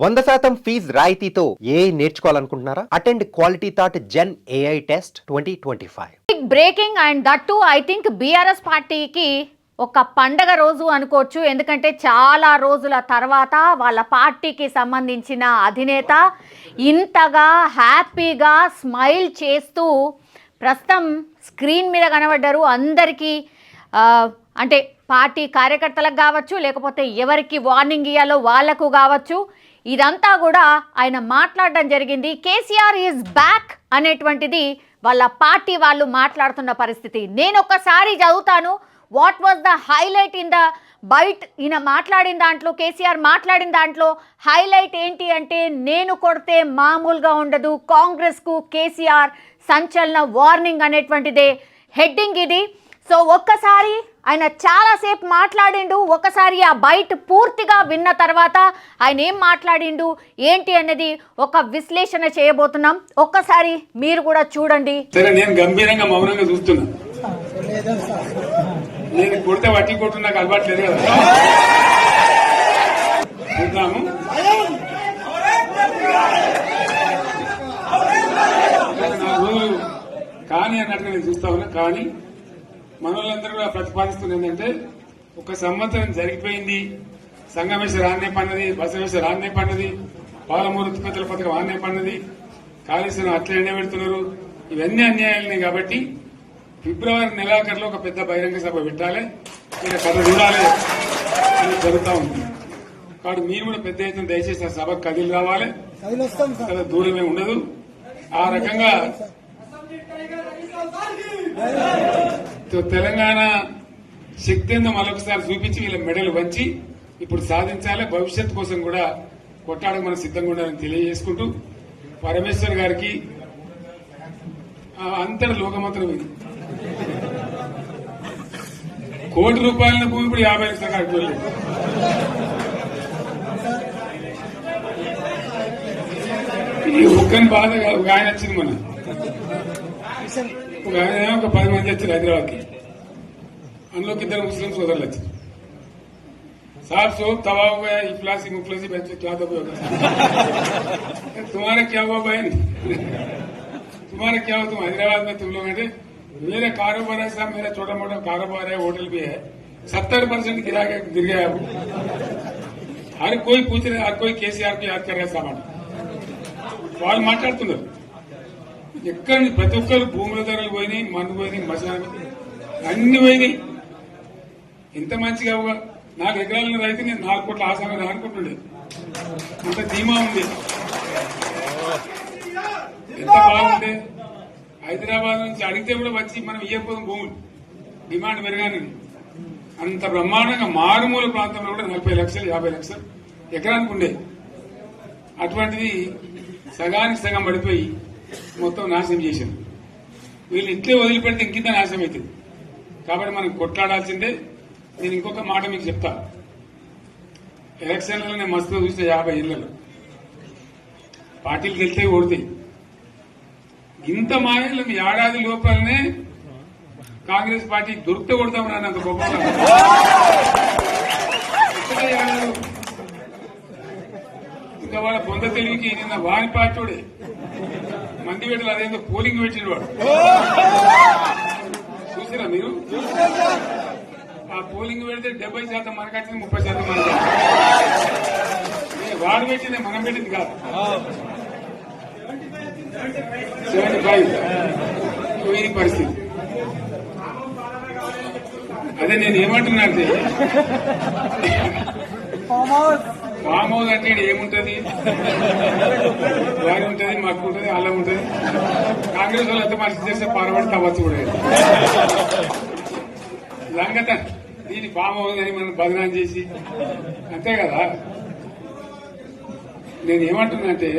వంద శాతం ఫీజ్ రాయితీతో ఏ నేర్చుకోవాలనుకుంటున్నారా? Attend quality thought gen AI test twenty twenty five. Breaking and that to I think BRS పార్టీకి ఒక పండగ రోజు అనుకోవచ్చు. ఎందుకంటే చాలా రోజుల తర్వాత వాళ్ళ పార్టీకి సంబంధించిన అధినేత ఇంతగా హ్యాపీగా స్మైల్ చేస్తూ ప్రస్తుతం స్క్రీన్ మీద కనబడ్డారు. అందరికీ అంటే పార్టీ కార్యకర్తలకు కావచ్చు లేకపోతే ఎవరికి వార్నింగ్ ఇవ్వాలో వాళ్ళకు కావచ్చు. ఇదంతా కూడా ఆయన మాట్లాడడం జరిగింది. కేసీఆర్ ఈజ్ బ్యాక్ అనేటువంటిది వాళ్ళ పార్టీ వాళ్ళు మాట్లాడుతున్న పరిస్థితి. నేను ఒక్కసారి చదువుతాను. What was the highlight in the bite? ఈయన మాట్లాడిన దాంట్లో కేసీఆర్ మాట్లాడిన దాంట్లో హైలైట్ ఏంటి అంటే నేను కొడితే మామూలుగా ఉండదు. కాంగ్రెస్కు కేసీఆర్ సంచలన వార్నింగ్ అనేటువంటిదే. హెడ్డింగ్ ఇది. సో ఒక్కసారి ఆయన చాలాసేపు మాట్లాడిండు ఒకసారి ఆ బయట పూర్తిగా విన్న తర్వాత ఆయన ఏం మాట్లాడిండు ఏంటి అనేది ఒక విశ్లేషణ చేయబోతున్నాం. ఒక్కసారి మీరు కూడా చూడండి. సరే నేను గంభీరంగా మౌనంగా చూస్తున్నా. నేను కొడితే వట్టి కొట్టు నాకు అలవాట్లేదు కదా. చూద్దాము. కానీ అన్నట్టు నేను చూస్తా ఉన్నా కానీ మనోళ్ళందరూ కూడా ప్రతిపాదిస్తుంది ఏంటంటే ఒక సంవత్సరం జరిగిపోయింది సంగమేశ్వర ఆన్నే పన్నది బసవేశ్వర ఆన్నే పన్నది పాలమూరు ఉత్పత్తుల పథకం ఆన్నే పన్నది కాళేశ్వరం అట్లా ఎండబెడుతున్నారు ఇవన్నీ అన్యాయాలని కాబట్టి ఫిబ్రవరి నెలాఖరులో ఒక పెద్ద బహిరంగ సభ పెట్టాలి. ఇక్కడ కథ చూడాలి. అని జరుగుతా ఉంది. కాబట్టి మీరు కూడా పెద్ద ఎత్తున దయచేసి ఆ సభకు కదిలి రావాలి. కదా దూరమే ఉండదు. ఆ రకంగా తెలంగాణ శక్తి మరొకసారి చూపించి వీళ్ళ మెడలు వంచి ఇప్పుడు సాధించాలి. భవిష్యత్ కోసం కూడా కొట్టాడకు మనం సిద్ధంగా ఉండాలని తెలియజేసుకుంటూ పరమేశ్వర్ గారికి ఆ అంతటి లోకమంతరం ఇది. కోటి రూపాయల భూమి ఇప్పుడు యాభై లక్షల కాడికి ఈ ఒక్కని బాధ కాదు, ఆయన వచ్చింది మన ఒక ఆయన ఏమో ఒక పది మంది వచ్చారు హైదరాబాద్కి అందులోకి ఇద్దరు ముస్లిం సోదరులు వచ్చారు साहब सोप तवा हो गया इफलासी मुफलसी बच्चे क्या दबे हो गए तुम्हारा क्या हुआ बहन तुम्हारा क्या हुआ तुम हैदराबाद में तुम लोग हैं मेरा कारोबार है साहब मेरा छोटा मोटा कारोबार है होटल भी है सत्तर परसेंट गिरा के गिर गया अब हर कोई पूछ रहे हर कोई केसीआर को याद कर रहा है सामान వాళ్ళు మాట్లాడుతున్నారు ఎక్కడ ప్రతి ఒక్కరు భూముల ధరలు పోయినాయి మందు పోయినాయి మసాలా అన్ని పోయినాయి. ఎంత మంచిగా అవ్వ నాలుగు ఎకరాల రైతు నేను నాలుగు కోట్ల ఆసామి అనుకుంటుండే అంత ధీమా ఉంది. ఎంత బాగుంటే హైదరాబాద్ నుంచి అడిగితే కూడా వచ్చి మనం ఇయ్యకపోదాం భూములు. డిమాండ్ పెరగానే అంత బ్రహ్మాండంగా మారుమూల ప్రాంతంలో కూడా నలభై లక్షలు యాభై లక్షలు ఎకరానికి ఉండే. అటువంటిది సగానికి సగం పడిపోయి మొత్తం నాశనం చేశారు. వీళ్ళు ఇట్లే వదిలిపెడితే ఇంకింత నాశనం అవుతుంది. కాబట్టి మనం కొట్లాడాల్సిందే. నేను ఇంకొక మాట మీకు చెప్తా. ఎలక్షన్లలో నేను మస్తు చూస్తే యాభై ఇళ్ళలో పార్టీలు గెలితే ఓడితే. ఇంత మాయలు మీ ఏడాది లోపలనే కాంగ్రెస్ పార్టీ దొరికితే కొడతాం రానంత గొప్ప వాళ్ళ పొంద తెలివికి నిన్న వారి పార్టీడే మంది పెట్టలు అదేందో పోలింగ్ పెట్టిన వాడు. చూసిరా మీరు? ఆ పోలింగ్ పెడితే డెబ్బై శాతం మనకు వచ్చింది ముప్పై శాతం మనకు వాడు పెట్టింది మనం పెట్టింది కాదు. Seventy five. ఇది పరిస్థితి. అదే నేను ఏమంటున్నా అంటే ఫామ్ హౌస్ అంటే ఏముంటది? వారి ఉంటది మాకు ఉంటది అల్లం ఉంటది. కాంగ్రెస్ వాళ్ళు ఎంత మనిషి చేస్తే పారబడి తవ్వచ్చు కూడా. లంగత దీని ఫామ్ హౌస్ అని మనం బదనాం చేసి అంతే కదా? నేను ఏమంటున్నా అంటే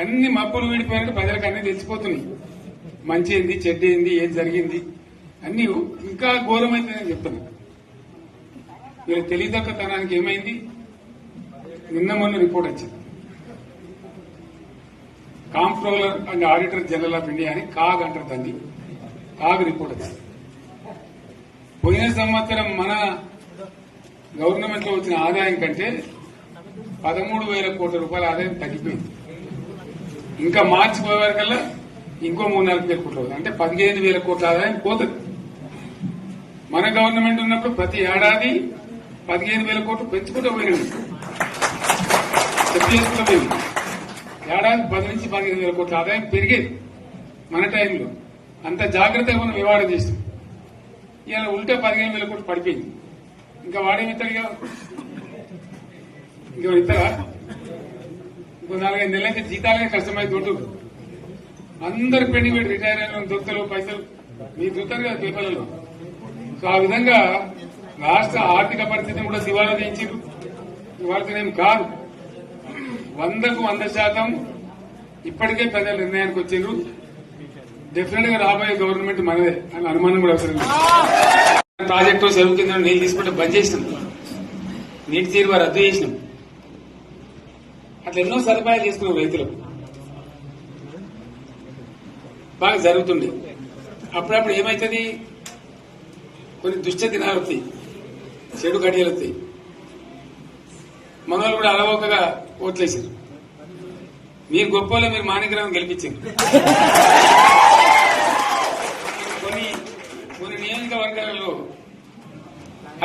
అన్ని మబ్బులు వీడిపోయినట్టు ప్రజలకు అన్ని తెచ్చిపోతున్నాయి మంచి ఏంది చెడ్డ ఏంది ఏం జరిగింది అన్ని ఇంకా ఘోరమైంది నేను చెప్తున్నాను వీళ్ళ తెలియదక్కతనానికి ఏమైంది? నిన్న మొన్న రిపోర్ట్ వచ్చింది. Comptroller and auditor general of India అని కాగ్ అంటారు దాన్ని. కాగ్ రిపోర్ట్ వచ్చింది. పోయిన సంవత్సరం మన గవర్నమెంట్లో వచ్చిన ఆదాయం కంటే పదమూడు వేల కోట్ల రూపాయల ఆదాయం తగ్గిపోయింది. ఇంకా మార్చి పోయేవారికల్లా ఇంకో మూడు నాలుగు వేల కోట్లు అవుతుంది అంటే పదిహేను వేల కోట్ల ఆదాయం పోతుంది. మన గవర్నమెంట్ ఉన్నప్పుడు ప్రతి ఏడాది పదిహేను వేల కోట్లు పెంచుకుంటూ పోయినాడు చెప్పు ఏడాది పది నుంచి పదిహేను వేల కోట్ల ఆదాయం పెరిగేది మన టైంలో. అంత జాగ్రత్తగా మనం వివాదం చేస్తాం. ఇలా ఉంటే పదిహేను వేల కోట్లు పడిపోయింది. ఇంకా వాడేమి కదా ఇంకా ఇస్తారా ఇంకో నాలుగైదు నెలలకి జీతాలే కష్టమై దొరుకుతుంది అందరు పెండింగ్ పెట్టి రిటైర్ అయిన దొరుకుతారు పైసలు. మీరు చూస్తారు కదా పేపర్లలో. సో ఆ విధంగా రాష్ట్ర ఆర్థిక పరిస్థితిని కూడా దివాలా తీయించారు ఇవాళనేం కాదు. వందకు వంద శాతం ఇప్పటికే ప్రజల నిర్ణయానికి వచ్చిండ్రు. డెఫినెట్గా రాబోయే గవర్నమెంట్ మనదే అని అనుమానం కూడా అవసరం లేదు. ప్రాజెక్టు చెరువు కింద నీళ్ళు తీసుకుంటే బంద్ చేసినాం. నీటి తీరువ రద్దు చేసినాం. అట్లా ఎన్నో సదుపాయాలు చేసుకున్నాం రైతులకు బాగా జరుగుతుండే. అప్పుడప్పుడు ఏమైతుంది? కొన్ని దుష్ట దినాలు చెడు గడియలు మనోళ్ళు కూడా అలవోకగా ఓట్లేసారు మీరు గొప్పలో మీరు మాణిగ్రహం గెలిపించారు. కొన్ని కొన్ని నియోజకవర్గాలలో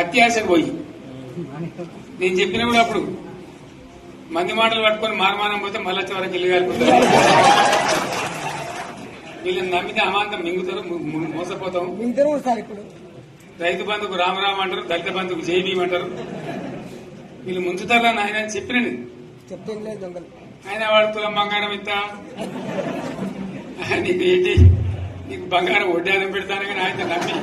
అత్యాశకు పోయి. నేను చెప్పిన కూడా అప్పుడు మంది మాటలు పట్టుకొని మారమానం పోతే మళ్ళీ చివరికి వెళ్ళి కాలిపోతారు. వీళ్ళని నమ్మితే అమాంతం మింగుతారు మోసపోతాం. ఇప్పుడు. రైతు బంధుకు రామరామ అంటారు దళిత బంధుకు జైబీం అంటారు. వీళ్ళు ముంచుతారా నాయన అని చెప్పిన ఆయన వాడు తులం బంగారం ఇస్తా. నీకు ఏంటి? నీకు బంగారం వడ్డానం పెడతాను కానీ ఆయన నమ్మి.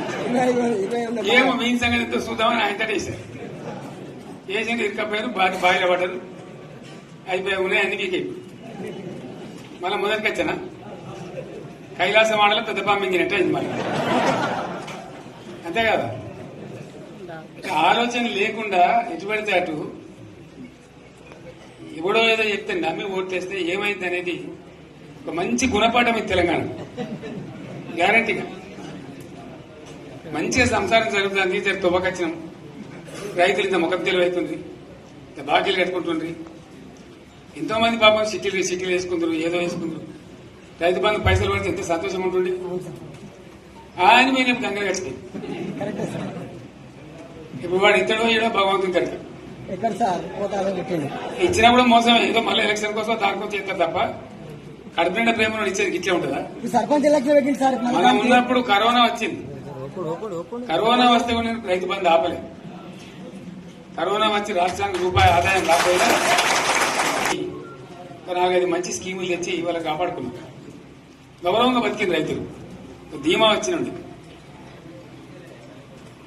ఏమో మీ సంగతి ఎంతో చూద్దామని ఆయన వేశారు. వేసింది ఇరకపోయారు బాగా బాయిలో పడ్డారు. అయిపోయి ఉన్నాయి అన్ని మీకు మళ్ళీ మొదటికి వచ్చానా? కైలాసం ఆడలో పెద్ద పంపించినట్టు అయింది మళ్ళీ. అంతే కదా ఆలోచన లేకుండా ఎటు పడితే అటు ఎవడో ఏదో చెప్తే నమ్మి ఓట్లేస్తే ఏమైంది అనేది ఒక మంచి గుణపాఠం ఇది తెలంగాణ. గ్యారంటీగా మంచిగా సంసారం జరుగుతుంది. జర తువ్వకచ్చినాం. రైతులు ఇంత ముఖం తెలివైతుంది. ఇంత బాకీలు కట్టుకుంటుండ్రి. ఎంతో మంది పాపం సిటీలు సిటీలు వేసుకుంటారు ఏదో వేసుకుంటారు రైతు బంధు పైసలు పడితే ఎంత సంతోషం ఉంటుంది ఆయన మీద కంగారు కట్టింది కరెక్టే సార్. ఇప్పుడు వాడు ఇద్దడో ఏడో భగవంతుని కనుక ఎక్కడ సార్? పెట్టింది ఇచ్చినా కూడా మోసం ఏదో మళ్ళీ ఎలక్షన్ కోసం దానికోసం చేస్తారు తప్ప కడుపు నిండా ప్రేమ ఇచ్చేది ఇట్లే ఉంటుందా? సర్పంచ్ ఎలక్షన్ పెట్టింది సార్. మన. ఉన్నప్పుడు కరోనా వచ్చింది. కరోనా వస్తే కూడా నేను రైతు బంధు ఆపలేదు కరోనా వచ్చి రాష్ట్రానికి రూపాయి ఆదాయం రాకపోయినా నాలుగైదు మంచి స్కీములు తెచ్చి ఇవాళ కాపాడుకున్నాం. గౌరవంగా బతికింది రైతులు. ధీమా వచ్చినండి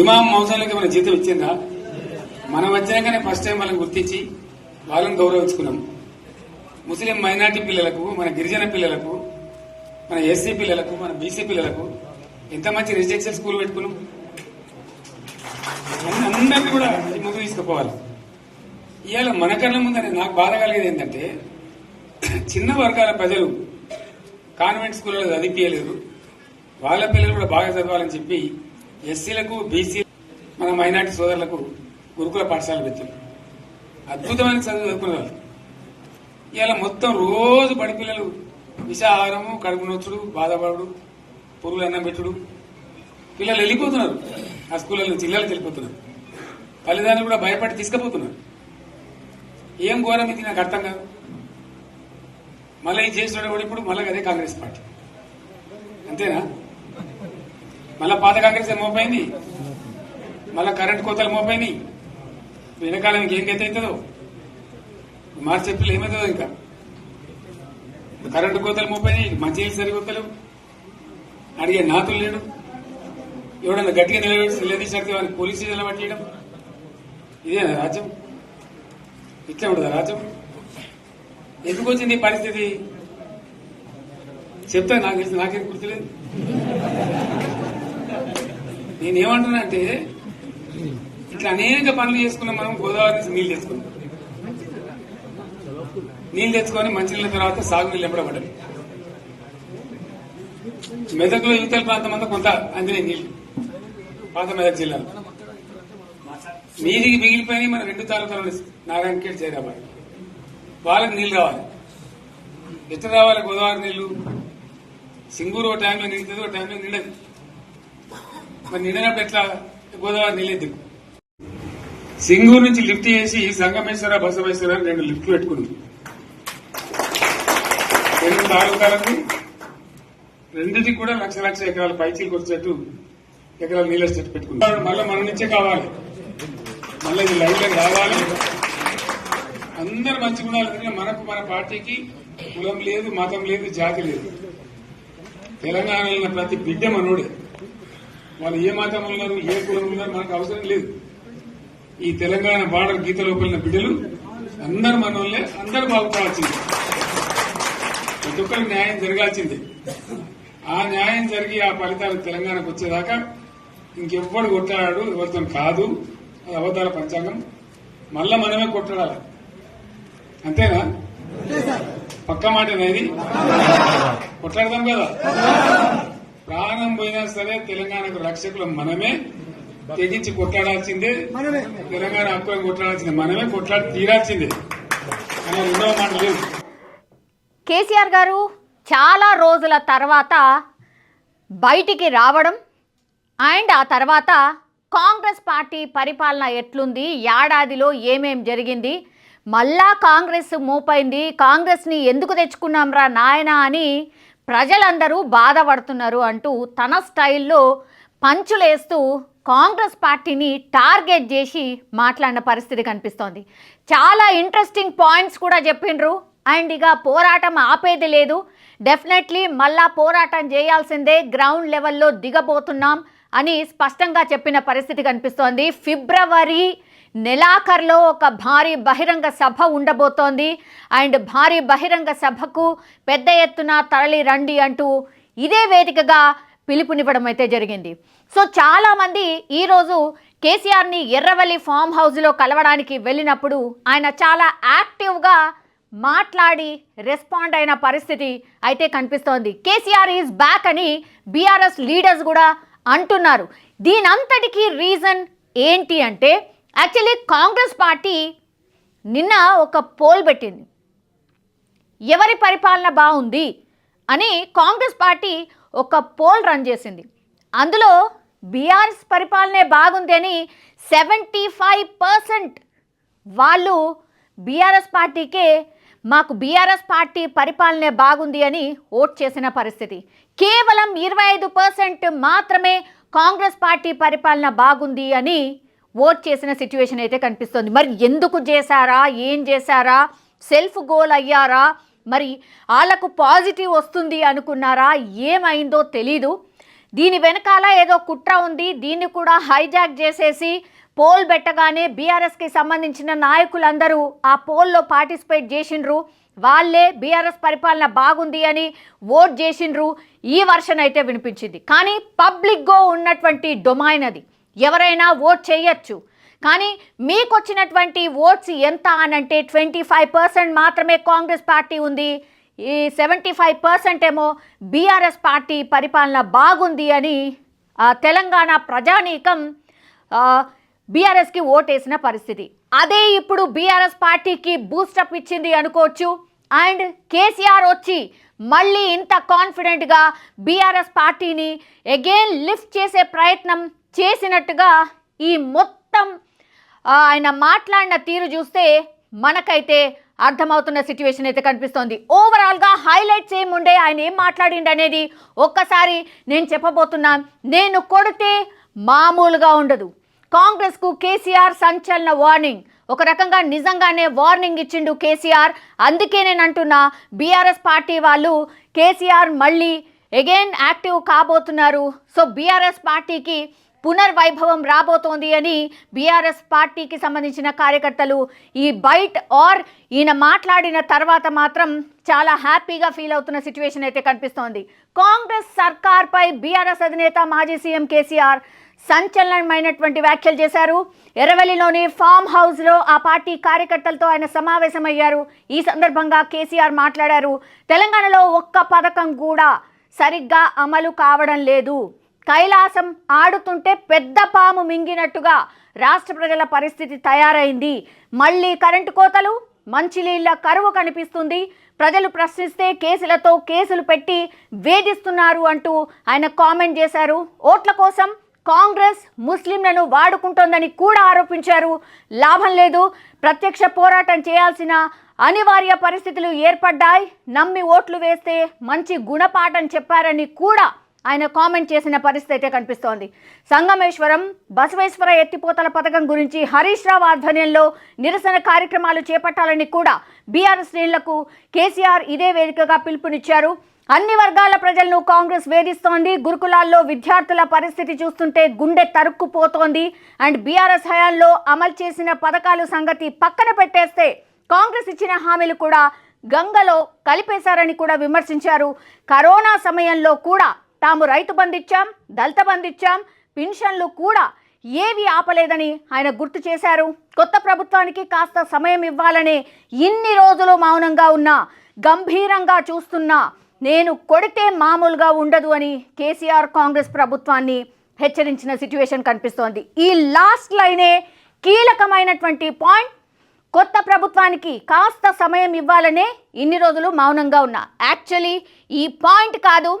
ఇమాం మౌసాలకి మన జీతం ఇచ్చిందా? మనం వచ్చినాకనే ఫస్ట్ టైం వాళ్ళని గుర్తించి వాళ్ళని గౌరవించుకున్నాం. ముస్లిం మైనార్టీ పిల్లలకు మన గిరిజన పిల్లలకు మన ఎస్సీ పిల్లలకు మన బీసీ పిల్లలకు ఎంత మంచి రెసిడెన్షియల్ స్కూల్ పెట్టుకున్నాం? అందరినీ కూడా ముందు తీసుకుపోవాలి. ఇవాళ మన కళ్ళ ముందని నాకు బాధ కలిగేది ఏంటంటే చిన్న వర్గాల ప్రజలు కాన్వెంట్ స్కూళ్ళలో చదివించలేరు వాళ్ళ పిల్లలు కూడా బాగా చదవాలని చెప్పి ఎస్సీలకు బీసీ మన మైనార్టీ సోదరులకు గురుకుల పాఠశాల పెట్టారు. అద్భుతమైన చదువు చదువుకునే వాళ్ళు ఇవాళ మొత్తం రోజు బడి పిల్లలు విషాహారము కడుపు నొచ్చుడు బాధపడు పురుగులు అన్నం పెట్టుడు. పిల్లలు వెళ్ళిపోతున్నారు. ఆ స్కూళ్ళ నుంచి ఇళ్ళకి వెళ్ళిపోతున్నారు. తల్లిదండ్రులు కూడా భయపడి తీసుకుపోతున్నారు. ఏం ఘోరం ఇది నాకు అర్థం కాదు. మళ్ళీ ఇది కూడా ఇప్పుడు మళ్ళీ అదే కాంగ్రెస్ పార్టీ. అంతేనా? మళ్ళా పాత కాంగ్రెస్ మోపైంది? మళ్ళా కరెంట్ కోతలు మోపోయినాయి వెనకాలం ఏం గతి అవుతుందో? మార్చి ఏప్రిల్ ఏమవుతుందో ఇంకా? కరెంటు కోతలు మోపోయినాయి మంచినీళ్ళు నీళ్ళు అడిగే నాతులు లేడు. ఎవడన్నా గట్టిగా నిలబెట్టి నిలదీసినట్టు వాడిని పోలీసులు నిలబట్టేయడం పట్టేయడం? ఇదేనా రాజ్యం? ఇట్లా ఉండదా రాజ్యం? ఎందుకు వచ్చింది ఈ పరిస్థితి? చెప్తా నాకు తెలిసి నాకేం గుర్తులేదు. నేనేమంటున్నానంటే ఇట్లా అనేక పనులు చేసుకున్నాం మనం గోదావరి నుంచి నీళ్ళు తెచ్చుకున్నాం. నీళ్ళు తెచ్చుకొని మంచినీళ్ళ తర్వాత సాగునీళ్ళు ఎంపడబడ్డాయి మెదక్లో యువతల ప్రాంతం అంతా కొంత అందినే నీళ్ళు పాత మెదక్ జిల్లాలో. నీటికి మిగిలిపోయి మన రెండు తాలూకాలు నారాయణఖేడ్ చేరాబాద్ వాళ్ళకి నీళ్ళు కావాలి. ఎట్లా రావాలి గోదావరి నీళ్ళు సింగూరు ఒక టైంలో నిండుతుంది ఒక టైంలో నిండదు. మరి నిండినప్పుడు ఎట్లా గోదావరి నిలేదు సింగూరు నుంచి లిఫ్ట్ చేసి సంగమేశ్వర బసవేశ్వర అని రెండు లిఫ్ట్లు పెట్టుకున్నాం రెండు తాలూకాలకు రెండింటికి కూడా లక్ష లక్ష ఎకరాల పైచీలకు వచ్చేట్టు ఎకరాల నీళ్ళ చెట్టు పెట్టుకున్నాం మళ్ళీ మన నుంచే కావాలి. మళ్ళీ ఇది లైన్లో రావాలి అందరు మంచిగా ఉండాలి మనకు మన పార్టీకి కులం లేదు మతం లేదు జాతి లేదు. తెలంగాణలో ప్రతి బిడ్డ మనోడే. వాళ్ళు ఏ మతం ఉన్నారు ఏ కులం ఉన్నారు మనకు అవసరం లేదు. ఈ తెలంగాణ బార్డర్ గీత లోపలిన బిడ్డలు అందరు మనోళ్ళే అందరు బాగుపడాల్సిందే. ప్రతి ఒక్కరికి న్యాయం జరగాల్సిందే. ఆ న్యాయం జరిగి ఆ ఫలితాలు తెలంగాణకు వచ్చేదాకా ఇంకెవ్వడు కొట్లాడాడు ఎవరితో కాదు. అది అవతార పంచాంగం. మళ్ళా మనమే కొట్లాడాలి. అంతేనా? పక్క మాట. అనేది కొట్లాడదాం కదా? ప్రాణం పోయినా సరే తెలంగాణకు రక్షకులు మనమే. తెగించి కొట్లాడాల్సిందే. తెలంగాణ హక్కులను కొట్లాడాల్సిందే. మనమే కొట్లాడి తీరాల్సిందే. అని రెండవ మాట లేదు. కేసీఆర్ గారు చాలా రోజుల తర్వాత బయటికి రావడం అండ్ ఆ తర్వాత కాంగ్రెస్ పార్టీ పరిపాలన ఎట్లుంది? ఏడాదిలో ఏమేం జరిగింది? మళ్ళా కాంగ్రెస్ మోపైంది. కాంగ్రెస్ని ఎందుకు తెచ్చుకున్నాంరా నాయనా అని ప్రజలందరూ బాధపడుతున్నారు అంటూ తన స్టైల్లో పంచులేస్తూ కాంగ్రెస్ పార్టీని టార్గెట్ చేసి మాట్లాడిన పరిస్థితి కనిపిస్తోంది. చాలా ఇంట్రెస్టింగ్ పాయింట్స్ కూడా చెప్పిండ్రు. అండ్ ఇక పోరాటం ఆపేది లేదు. డెఫినెట్లీ మళ్ళా పోరాటం చేయాల్సిందే. గ్రౌండ్ లెవెల్లో దిగబోతున్నాం అని స్పష్టంగా చెప్పిన పరిస్థితి కనిపిస్తోంది. ఫిబ్రవరి నెలాఖరులో ఒక భారీ బహిరంగ సభ ఉండబోతోంది. అండ్ భారీ బహిరంగ సభకు పెద్ద ఎత్తున తరలి రండి అంటూ ఇదే వేదికగా పిలుపునివ్వడం అయితే జరిగింది. సో చాలామంది ఈరోజు కేసీఆర్ని ఎర్రవల్లి ఫామ్ హౌస్లో కలవడానికి వెళ్ళినప్పుడు ఆయన చాలా యాక్టివ్గా మాట్లాడి రెస్పాండ్ అయిన పరిస్థితి అయితే కనిపిస్తోంది. కేసీఆర్ ఈజ్ బ్యాక్ అని బీఆర్ఎస్ లీడర్స్ కూడా అంటున్నారు. దీనంతటికీ రీజన్ ఏంటి అంటే యాక్చువల్లీ కాంగ్రెస్ పార్టీ నిన్న ఒక పోల్ పెట్టింది. ఎవరి పరిపాలన బాగుంది అని కాంగ్రెస్ పార్టీ ఒక పోల్ రన్ చేసింది. అందులో బీఆర్ఎస్ పరిపాలనే బాగుంది అని సెవెంటీ ఫైవ్ పర్సెంట్ వాళ్ళు బీఆర్ఎస్ పార్టీకే మాకు బీఆర్ఎస్ పార్టీ పరిపాలనే బాగుంది అని ఓట్ చేసిన పరిస్థితి. కేవలం ఇరవై ఐదు పర్సెంట్ మాత్రమే కాంగ్రెస్ పార్టీ పరిపాలన బాగుంది అని ఓట్ చేసిన సిచ్యువేషన్ అయితే కనిపిస్తుంది. మరి ఎందుకు చేశారా? ఏం చేశారా? సెల్ఫ్ గోల్ అయ్యారా? మరి వాళ్ళకు పాజిటివ్ వస్తుంది అనుకున్నారా? ఏమైందో తెలీదు. దీని వెనకాల ఏదో కుట్ర ఉంది. దీన్ని కూడా హైజాక్ చేసేసి పోల్ పెట్టగానే బీఆర్ఎస్కి సంబంధించిన నాయకులందరూ ఆ పోల్లో పార్టిసిపేట్ చేసిండ్రు. వాళ్ళే బీఆర్ఎస్ పరిపాలన బాగుంది అని ఓట్ చేసిండ్రు. ఈ వర్షన్ అయితే వినిపించింది. కానీ పబ్లిక్గా ఉన్నటువంటి డొమైన్ అది. ఎవరైనా ఓట్ చేయొచ్చు. కానీ మీకు వచ్చినటువంటి ఓట్స్ ఎంత అనంటే ట్వంటీ ఫైవ్ పర్సెంట్ మాత్రమే కాంగ్రెస్ పార్టీ ఉంది. ఈ సెవెంటీ ఫైవ్ పర్సెంట్ ఏమో బీఆర్ఎస్ పార్టీ పరిపాలన బాగుంది అని ఆ, తెలంగాణ ప్రజానీకం బీఆర్ఎస్కి ఓటేసిన పరిస్థితి. అదే ఇప్పుడు బీఆర్ఎస్ పార్టీకి బూస్టప్ ఇచ్చింది అనుకోవచ్చు. అండ్ కేసీఆర్ వచ్చి మళ్ళీ ఇంత కాన్ఫిడెంట్గా బీఆర్ఎస్ పార్టీని అగైన్ లిఫ్ట్ చేసే ప్రయత్నం చేసినట్టుగా ఈ మొత్తం ఆయన మాట్లాడిన తీరు చూస్తే మనకైతే అర్థమవుతున్న సిచ్యువేషన్ అయితే కనిపిస్తోంది. ఓవరాల్గా హైలైట్స్ ఏముండే ఆయన ఏం మాట్లాడిండు అనేది ఒక్కసారి నేను చెప్పబోతున్నా. నేను కొడితే మామూలుగా ఉండదు. కాంగ్రెస్కు కేసీఆర్ సంచలన వార్నింగ్ ఒక రకంగా నిజంగానే వార్నింగ్ ఇచ్చిండు కేసీఆర్. అందుకే నేను అంటున్నా బీఆర్ఎస్ పార్టీ వాళ్ళు కేసీఆర్ మళ్ళీ అగైన్ యాక్టివ్ కాబోతున్నారు. సో బీఆర్ఎస్ పార్టీకి పునర్వైభవం రాబోతోంది అని బీఆర్ఎస్ పార్టీకి సంబంధించిన కార్యకర్తలు ఈ బైట్ ఆర్ ఈయన మాట్లాడిన తర్వాత మాత్రం చాలా హ్యాపీగా ఫీల్ అవుతున్న సిచ్యువేషన్ అయితే కనిపిస్తోంది. కాంగ్రెస్ సర్కార్పై బీఆర్ఎస్ అధినేత మాజీ సీఎం కేసీఆర్ సంచలనమైనటువంటి వ్యాఖ్యలు చేశారు. ఎర్రవెల్లిలోని ఫామ్ హౌస్లో ఆ పార్టీ కార్యకర్తలతో ఆయన సమావేశమయ్యారు. ఈ సందర్భంగా కేసీఆర్ మాట్లాడారు. తెలంగాణలో ఒక్క పథకం కూడా సరిగ్గా అమలు కావడం లేదు. కైలాసం ఆడుతుంటే పెద్ద పాము మింగినట్టుగా రాష్ట్ర ప్రజల పరిస్థితి తయారైంది. మళ్ళీ కరెంటు కోతలు మంచినీళ్ళ కరువు కనిపిస్తుంది. ప్రజలు ప్రశ్నిస్తే కేసులతో కేసులు పెట్టి వేధిస్తున్నారు అంటూ ఆయన కామెంట్ చేశారు. ఓట్ల కోసం కాంగ్రెస్ ముస్లింలను వాడుకుంటోందని కూడా ఆరోపించారు. లాభం లేదు. ప్రత్యక్ష పోరాటం చేయాల్సిన అనివార్య పరిస్థితులు ఏర్పడ్డాయి. నమ్మి ఓట్లు వేస్తే మంచి గుణపాఠం చెప్పారని కూడా ఆయన కామెంట్ చేసిన పరిస్థితి అయితే కనిపిస్తోంది. సంగమేశ్వరం బసవేశ్వర ఎత్తిపోతల పథకం గురించి హరీష్ రావు ఆధ్వర్యంలో నిరసన కార్యక్రమాలు చేపట్టాలని కూడా బీఆర్ఎస్ శ్రేణులకు కేసీఆర్ ఇదే వేదికగా పిలుపునిచ్చారు. అన్ని వర్గాల ప్రజలను కాంగ్రెస్ వేధిస్తోంది. గురుకులాల్లో విద్యార్థుల పరిస్థితి చూస్తుంటే గుండె తరుక్కుపోతోంది. అండ్ బీఆర్ఎస్ హయాంలో అమలు చేసిన పథకాలు సంగతి పక్కన పెట్టేస్తే కాంగ్రెస్ ఇచ్చిన హామీలు కూడా గంగలో కలిపేశారని కూడా విమర్శించారు. కరోనా సమయంలో కూడా తాము రైతు బంధిచ్చాం దళిత బంధిచ్చాం పెన్షన్లు కూడా ఏవి ఆపలేదని ఆయన గుర్తు చేశారు. కొత్త ప్రభుత్వానికి కాస్త సమయం ఇవ్వాలనే ఇన్ని రోజులు మౌనంగా ఉన్నా గంభీరంగా చూస్తున్నా నేను కొడితే మామూలుగా ఉండదు అని కేసీఆర్ కాంగ్రెస్ ప్రభుత్వాన్ని హెచ్చరించిన సిచ్యువేషన్ కనిపిస్తోంది. ఈ లాస్ట్ లైనే కీలకమైనటువంటి పాయింట్. కొత్త ప్రభుత్వానికి కాస్త సమయం ఇవ్వాలనే ఇన్ని రోజులు మౌనంగా ఉన్నా. యాక్చువల్లీ ఈ పాయింట్ కాదు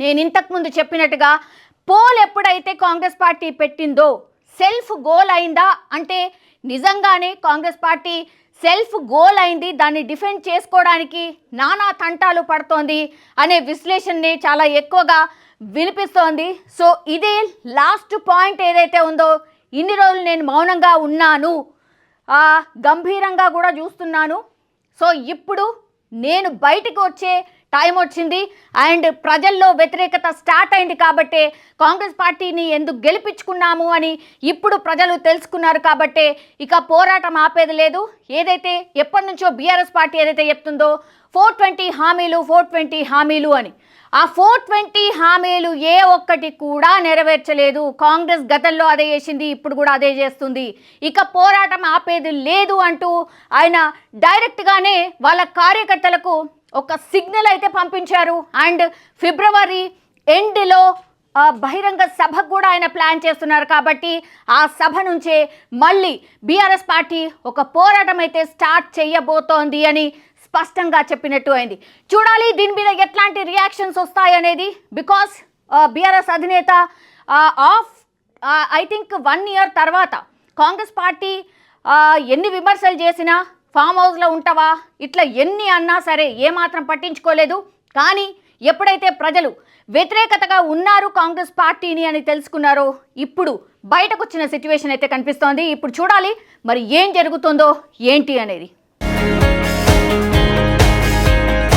నేను ఇంతకుముందు చెప్పినట్టుగా పోల్ ఎప్పుడైతే కాంగ్రెస్ పార్టీ పెట్టిందో సెల్ఫ్ గోల్ అయిందా? అంటే నిజంగానే కాంగ్రెస్ పార్టీ సెల్ఫ్ గోల్ అయింది దాన్ని డిఫెండ్ చేసుకోవడానికి నానా తంటాలు పడుతోంది అనే విశ్లేషణని చాలా ఎక్కువగా వినిపిస్తోంది. సో ఇదే లాస్ట్ పాయింట్ ఏదైతే ఉందో ఇన్ని రోజులు నేను మౌనంగా ఉన్నాను గంభీరంగా కూడా చూస్తున్నాను. సో ఇప్పుడు నేను బయటకు వచ్చే టైం వచ్చింది. అండ్ ప్రజల్లో వ్యతిరేకత స్టార్ట్ అయింది కాబట్టి కాంగ్రెస్ పార్టీని ఎందుకు గెలిపించుకున్నాము అని ఇప్పుడు ప్రజలు తెలుసుకున్నారు కాబట్టి ఇక పోరాటం ఆపేది లేదు. ఏదైతే ఎప్పటి నుంచో బీఆర్ఎస్ పార్టీ ఏదైతే చెప్తుందో ఫోర్ ట్వంటీ హామీలు ఫోర్ ట్వంటీ హామీలు అని. ఆ ఫోర్ ట్వంటీ హామీలు ఏ ఒక్కటి కూడా నెరవేర్చలేదు. కాంగ్రెస్ గతంలో అదే చేసింది ఇప్పుడు కూడా అదే చేస్తుంది. ఇక పోరాటం ఆపేది లేదు అంటూ ఆయన డైరెక్ట్గానే వాళ్ళ కార్యకర్తలకు ఒక సిగ్నల్ అయితే పంపించారు. అండ్ ఫిబ్రవరి ఎండ్లో బహిరంగ సభ కూడా ఆయన ప్లాన్ చేస్తున్నారు. కాబట్టి ఆ సభ నుంచే మళ్ళీ బీఆర్ఎస్ పార్టీ ఒక పోరాటం అయితే స్టార్ట్ చేయబోతోంది అని స్పష్టంగా చెప్పినట్టు అయింది. చూడాలి దీని మీద ఎట్లాంటి రియాక్షన్స్ వస్తాయి అనేది బికాస్ బీఆర్ఎస్ అధినేత of I think one year తర్వాత కాంగ్రెస్ పార్టీ ఎన్ని విమర్శలు చేసినా ఫామ్ హౌస్లో ఉంటావా? ఇట్లా ఎన్ని అన్నా సరే ఏమాత్రం పట్టించుకోలేదు. కానీ ఎప్పుడైతే ప్రజలు వ్యతిరేకతగా ఉన్నారు కాంగ్రెస్ పార్టీని అని తెలుసుకున్నారో ఇప్పుడు బయటకు వచ్చిన సిచ్యువేషన్ అయితే కనిపిస్తోంది. ఇప్పుడు చూడాలి మరి ఏం జరుగుతుందో ఏంటి అనేది.